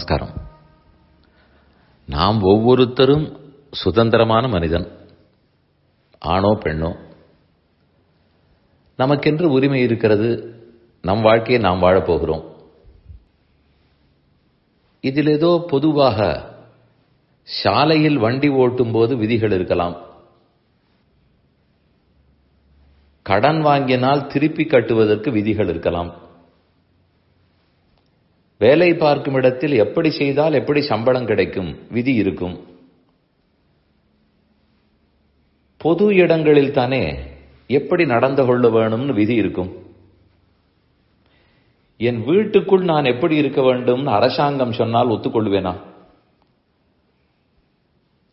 நமஸ்காரம். நாம் ஒவ்வொருத்தரும் சுதந்திரமான மனிதன் ஆணோ பெண்ணோ. நமக்கென்று உரிமை இருக்கிறது நம் வாழ்க்கையை நாம் வாழப்போகிறோம் இதில் ஏதோ பொதுவாக சாலையில் வண்டி ஓட்டும் போது விதிகள் இருக்கலாம். கடன் வாங்கினால் திருப்பி கட்டுவதற்கு விதிகள் இருக்கலாம். வேலை பார்க்கும் இடத்தில் எப்படி செய்தால் எப்படி சம்பளம் கிடைக்கும்? விதி இருக்கும். பொது இடங்களில் தானே எப்படி நடந்து கொள்ள வேணும்னு விதி இருக்கும். என் வீட்டுக்குள் நான் எப்படி இருக்க வேண்டும்னு அரசாங்கம் சொன்னால் ஒத்துக்கொள்வேனா?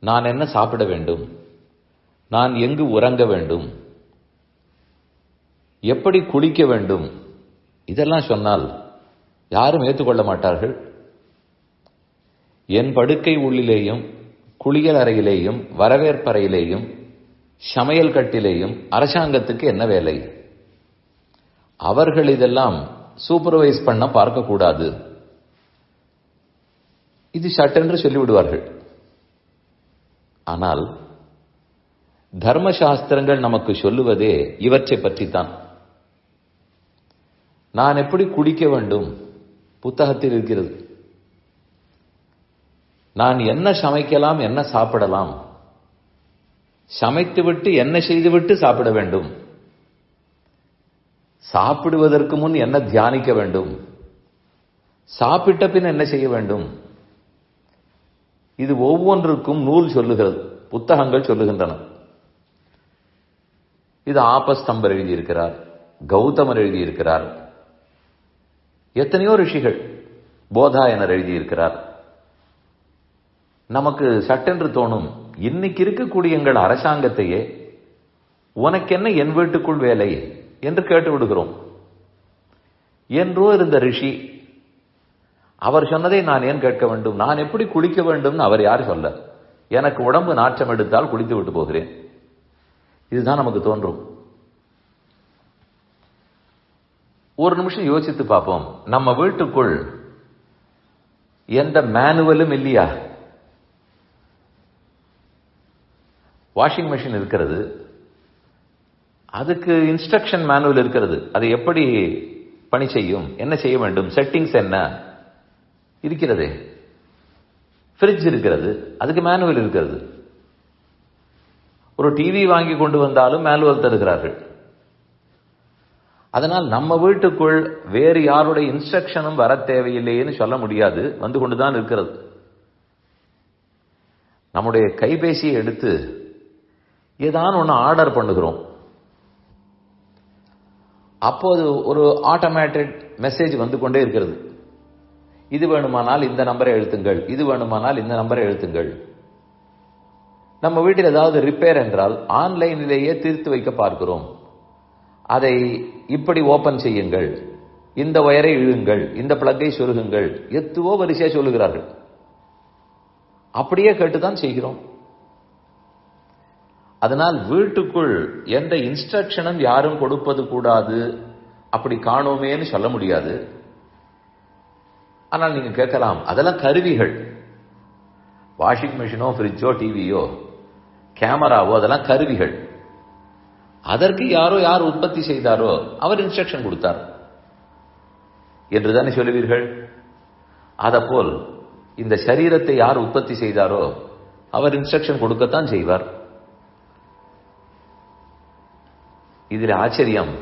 நான் என்ன சாப்பிட வேண்டும்? நான் எங்கு உறங்க வேண்டும்? எப்படி குளிக்க வேண்டும்? இதெல்லாம் சொன்னால் யாரும் ஏற்றுக்கொள்ள மாட்டார்கள் என் படுக்கை உள்ளிலேயும் குளியல் அறையிலேயும் வரவேற்பறையிலேயும் சமையல் கட்டிலேயும் அரசாங்கத்துக்கு என்ன வேலை? அவர்கள் இதெல்லாம் சூப்பர்வைஸ் பண்ண பார்க்கக்கூடாது. இது சட்டென்று சொல்லிவிடுவார்கள். ஆனால் தர்மசாஸ்திரங்கள் நமக்கு சொல்லுவதே இவற்றை பற்றித்தான். நான் எப்படி குடிக்க வேண்டும்? புத்தகத்தில் இருக்கிறது. நான் என்ன சமைக்கலாம் என்ன சாப்பிடலாம்? சமைத்துவிட்டு என்ன செய்துவிட்டு சாப்பிட வேண்டும்? சாப்பிடுவதற்கு முன் என்ன தியானிக்க வேண்டும்? சாப்பிட்ட பின் என்ன செய்ய வேண்டும்? இது ஒவ்வொன்றுக்கும் நூல் சொல்லுகிறது புத்தகங்கள் சொல்லுகின்றன. இது ஆபஸ்தம்பர் எழுதியிருக்கிறார் கௌதமர் எழுதியிருக்கிறார். எத்தனையோ ரிஷிகள் போதா என எழுதியிருக்கிறார். நமக்கு சட்டென்று தோணும் இன்னைக்கு இருக்கக்கூடிய எங்கள் அரசாங்கத்தையே உனக்கென்ன என் வீட்டுக்குள் வேலை? என்று கேட்டு விடுகிறோம் என்றோ இருந்த ரிஷி அவர் சொன்னதை நான் ஏன் கேட்க வேண்டும்? நான் எப்படி குளிக்க வேண்டும்னு அவர் யார் சொல்ல? எனக்கு உடம்பு நாற்றம் எடுத்தால் குளித்து விட்டு போகிறேன். இதுதான் நமக்கு தோன்றும். ஒரு நிமிஷம் யோசித்து பார்ப்போம். நம்ம வீட்டுக்குள் எந்த மேனுவலும் இல்லையா? வாஷிங் மிஷின் இருக்கிறது. அதுக்கு இன்ஸ்ட்ரக்ஷன் மேனுவல் இருக்கிறது. அது எப்படி பணி செய்யும்? என்ன செய்ய வேண்டும்? செட்டிங்ஸ் என்ன? இருக்கிறது. ஃப்ரிட்ஜ் இருக்கிறது. அதுக்கு மேனுவல் இருக்கிறது. ஒரு டிவி வாங்கி கொண்டு வந்தாலும் மேனுவல் தருகிறார்கள். அதனால் நம்ம வீட்டுக்குள் வேறு யாருடைய இன்ஸ்ட்ரக்ஷனும் வர தேவையில்லைன்னு சொல்ல முடியாது. வந்து கொண்டுதான் இருக்கிறது. நம்முடைய கைபேசியை எடுத்து ஏதான் ஒன்று ஆர்டர் பண்ணுகிறோம். அப்போது ஒரு ஆட்டோமேட்டட் மெசேஜ் வந்து கொண்டே இருக்கிறது. இது வேணுமானால் இந்த நம்பரை எழுத்துங்கள். இது வேணுமானால் இந்த நம்பரை எழுத்துங்கள். நம்ம வீட்டில் ஏதாவது ரிப்பேர் என்றால் ஆன்லைனிலேயே தீர்த்து வைக்க பார்க்கிறோம். அதை இப்படி ஓபன் செய்யுங்கள். இந்த ஒயரை இழுங்கள். இந்த பிளக்கை சொருகுங்கள். எத்துவோ வரிசையா சொல்லுகிறார்கள். அப்படியே கேட்டுதான் செய்கிறோம். அதனால் வீட்டுக்குள் எந்த இன்ஸ்ட்ரக்ஷனும் யாரும் கொடுப்பது கூடாது. அப்படி காணோமேன்னு சொல்ல முடியாது. ஆனால் நீங்க கேட்கலாம் அதெல்லாம் கருவிகள். வாஷிங் மிஷினோ ஃப்ரிட்ஜோ டிவியோ கேமராவோ அதெல்லாம் கருவிகள். அதற்கு யாரோ யார் உற்பத்தி செய்தாரோ அவர் இன்ஸ்ட்ரக்ஷன் கொடுத்தார். என்றுதானே சொல்லுவீர்கள்? அதப்போல் இந்த சரீரத்தை யார் உற்பத்தி செய்தாரோ அவர் இன்ஸ்ட்ரக்ஷன் கொடுக்கத்தான் செய்வார். இதில் ஆச்சரியம்.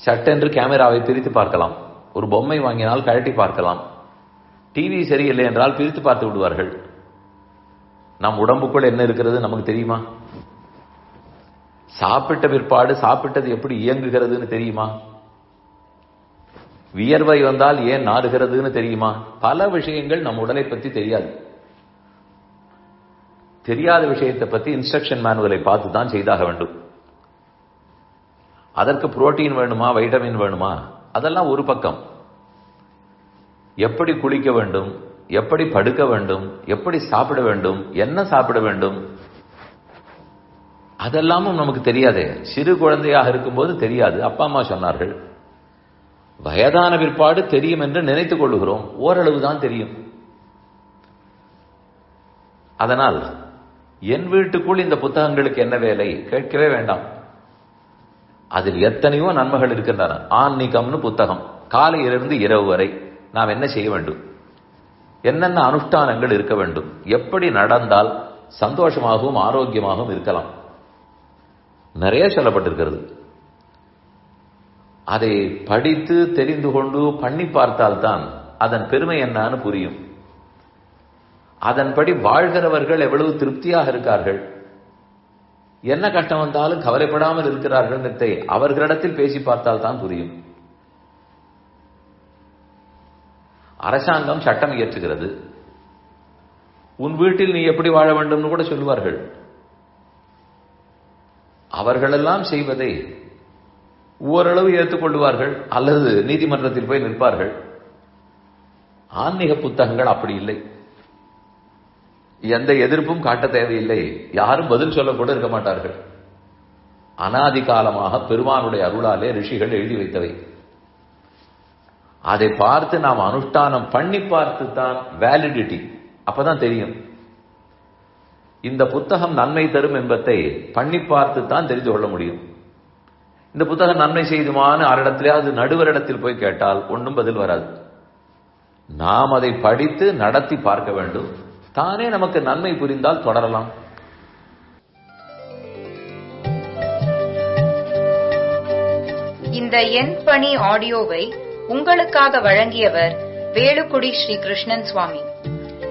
சட்டென்று கேமராவை பிரித்து பார்க்கலாம். ஒரு பொம்மை வாங்கினால் கழட்டி பார்க்கலாம். டிவி சரியில்லை என்றால் பிரித்து பார்த்து விடுவார்கள். நம் உடம்புக்குள் என்ன இருக்கிறது நமக்கு தெரியுமா? சாப்பிட்ட பிற்பாடு சாப்பிட்டது எப்படி இயங்குகிறதுன்னு தெரியுமா? வியர்வை வந்தால் ஏன் நாடுகிறதுன்னு தெரியுமா? பல விஷயங்கள் நம் உடலை பற்றி தெரியாது. தெரியாத விஷயத்தை பத்தி இன்ஸ்ட்ரக்ஷன் மேனுவலை பார்த்து தான் செய்தாக வேண்டும். அதற்கு புரோட்டீன் வேணுமா வைட்டமின் வேணுமா? அதெல்லாம் ஒரு பக்கம். எப்படி குளிக்க வேண்டும் எப்படி படுக்க வேண்டும் எப்படி சாப்பிட வேண்டும் என்ன சாப்பிட வேண்டும் அதெல்லாமும் நமக்கு தெரியாதே. சிறு குழந்தையாக இருக்கும்போது தெரியாது. அப்பா அம்மா சொன்னார்கள் வயதான பிற்பாடு தெரியும் என்று நினைத்துக் கொள்ளுகிறோம். ஓரளவு தான் தெரியும். அதனால் என் வீட்டுக்குள் இந்த புத்தகங்களுக்கு என்ன வேலை? கேட்கவே வேண்டாம். அதில் எத்தனையோ நன்மைகள் இருக்கின்றன. ஆன்மீகம்னு புத்தகம். காலையிலிருந்து இரவு வரை நாம் என்ன செய்ய வேண்டும்? என்னென்ன அனுஷ்டானங்கள் இருக்க வேண்டும்? எப்படி நடந்தால் சந்தோஷமாகவும் ஆரோக்கியமாகவும் இருக்கலாம்? நிறைய சொல்லப்பட்டிருக்கிறது. அதை படித்து தெரிந்து கொண்டு பண்ணி பார்த்தால்தான் அதன் பெருமை என்னன்னு புரியும். அதன்படி வாழ்கிறவர்கள் எவ்வளவு திருப்தியாக இருக்கார்கள். என்ன கஷ்டம் வந்தாலும் கவலைப்படாமல் இருக்கிறார்கள் அவர்களிடத்தில் பேசி பார்த்தால் தான் புரியும். அரசாங்கம் சட்டம் இயற்றுகிறது. உன் வீட்டில் நீ எப்படி வாழ வேண்டும்னு கூட சொல்லுவார்கள். அவர்களெல்லாம் செய்வதை ஓரளவு ஏற்றுக்கொள்வார்கள் அல்லது நீதிமன்றத்தில் போய் நிற்பார்கள். ஆன்மீக புத்தகங்கள் அப்படி இல்லை. எந்த எதிர்ப்பும் காட்ட தேவையில்லை. யாரும் பதில் சொல்ல கூட இருக்க மாட்டார்கள். அனாதி காலமாக பெருமானுடைய அருளாலே ரிஷிகள் எழுதி வைத்தவை. அதை பார்த்து நாம் அனுஷ்டானம் பண்ணி பார்த்து தான் வேலிடிட்டி அப்பதான் தெரியும். இந்த புத்தகம் நன்மை தரும் என்பதை பண்ணி பார்த்து தான் தெரிந்து கொள்ள முடியும். இந்த புத்தகம் நன்மை செய்துமான்னு ஆரிடத்திலேயாவது நடுவரிடத்தில் போய் கேட்டால் ஒன்றும் பதில் வராது. நாம் அதை படித்து நடத்தி பார்க்க வேண்டும். தானே நமக்கு நன்மை புரிந்தால் தொடரலாம். இந்த என் பணி ஆடியோவை உங்களுக்காக வழங்கியவர் வேலுக்குடி ஸ்ரீ கிருஷ்ணன் சுவாமி.